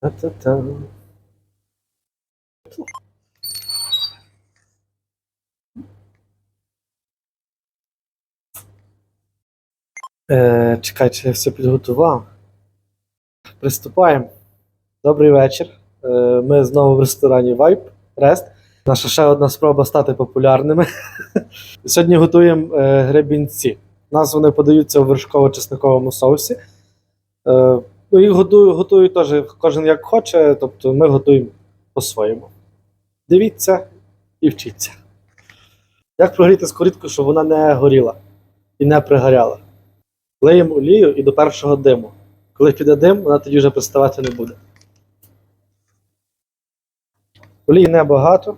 Та-та-та. Е, чекай, чи я все підготував. Приступаємо. Добрий вечір. Е, ми знову в ресторані Vibe Rest. Наша ще одна спроба стати популярними. Сьогодні готуємо е, гребінці. У нас вони подаються у вершково-чесниковому соусі. Ну, їх готую, готую теж кожен як хоче, тобто ми готуємо по-своєму. Дивіться і вчіться. Як прогріти скорідку, щоб вона не горіла і не пригоряла. Леємо олію і до першого диму. Коли піде дим, вона тоді вже приставати не буде. Олії небагато.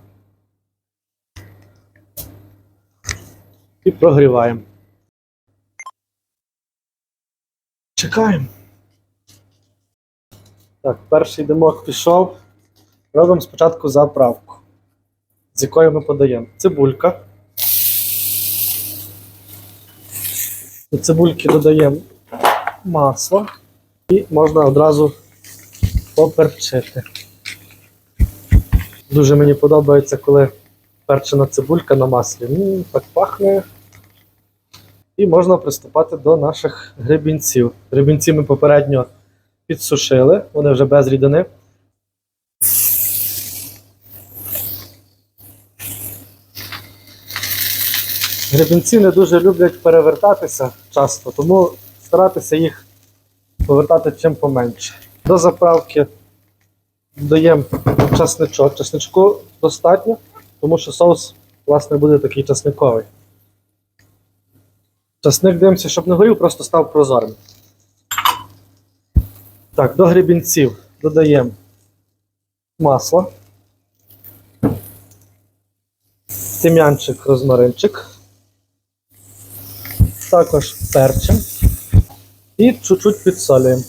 І прогріваємо. Чекаємо. Так, перший димок пішов. Робимо спочатку заправку, з якою ми подаємо цибулька. До цибульки додаємо масло і можна одразу поперчити. Дуже мені подобається, коли перчена цибулька на маслі. М, так пахне. І можна приступати до наших гребінців. Гребінці ми попередньо підсушили, вони вже без рідини. Гребінці не дуже люблять перевертатися часто, тому старатися їх повертати чим поменше. До заправки додаємо часничок. Часничку достатньо, тому що соус, власне, буде такий часниковий. Часник дивимося, щоб не горів, просто став прозорим. Так, до гребінців додаємо масло, тим'янчик, розмаринчик, також перчим і чуть-чуть підсолюємо.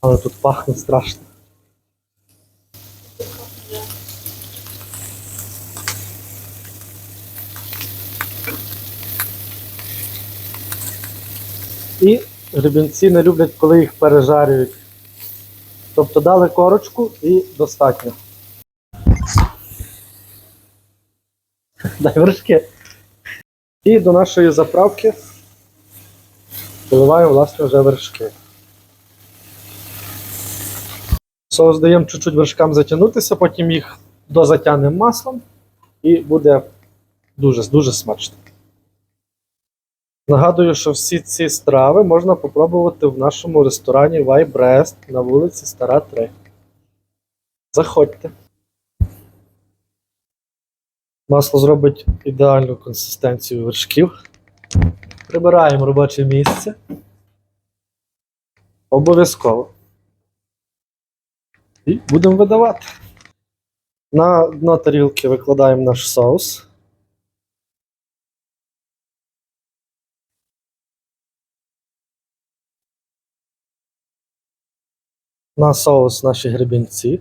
Але тут пахне страшно. І гребінці не люблять, коли їх пережарюють. Тобто дали корочку і достатньо. Дай вершки. І до нашої заправки доливаємо, власне, вже вершки. Соус даємо чуть-чуть вершкам затягнутися, потім їх дозатягнемо маслом і буде дуже дуже смачно. Нагадую, що всі ці страви можна попробувати в нашому ресторані Rest на вулиці Стара 3. Заходьте. Масло зробить ідеальну консистенцію вершків. Прибираємо робоче місце. Обов'язково. І будемо видавати. На дно тарілки викладаємо наш соус. На соус наші гребінці.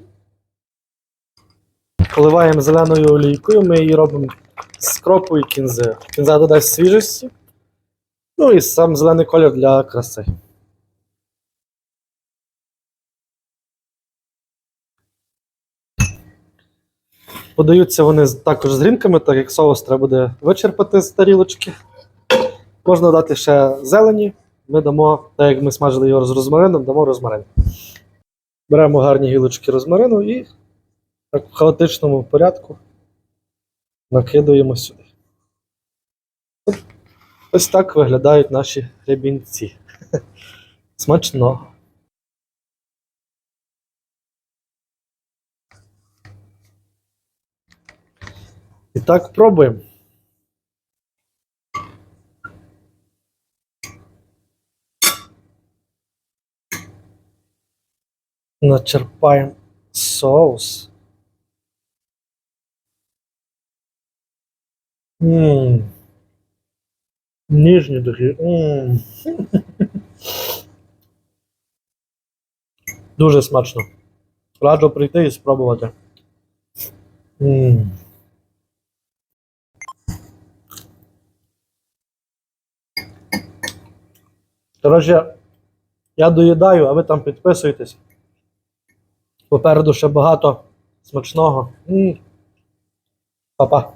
Поливаємо зеленою олійкою, ми її робимо з кропу і кінзи. Кінза додасть свіжості. Ну і сам зелений колір для краси. Подаються вони також з грінками, так як соус треба буде вичерпати з тарілочки. Можна дати ще зелені. Ми дамо, так як ми смажили його з розмарином, дамо розмарин. Беремо гарні гілочки розмарину і так в хаотичному порядку накидуємо сюди. Ось так виглядають наші гребінці. Смачно. І так пробуємо. Начерпаємо соус. Ммм. Ніжні. Ммм. Дуже смачно. Раджу прийти і спробувати. Ммм. Коротше, я доїдаю, а ви там підписуйтесь. Попереду ще багато смачного. Па-па.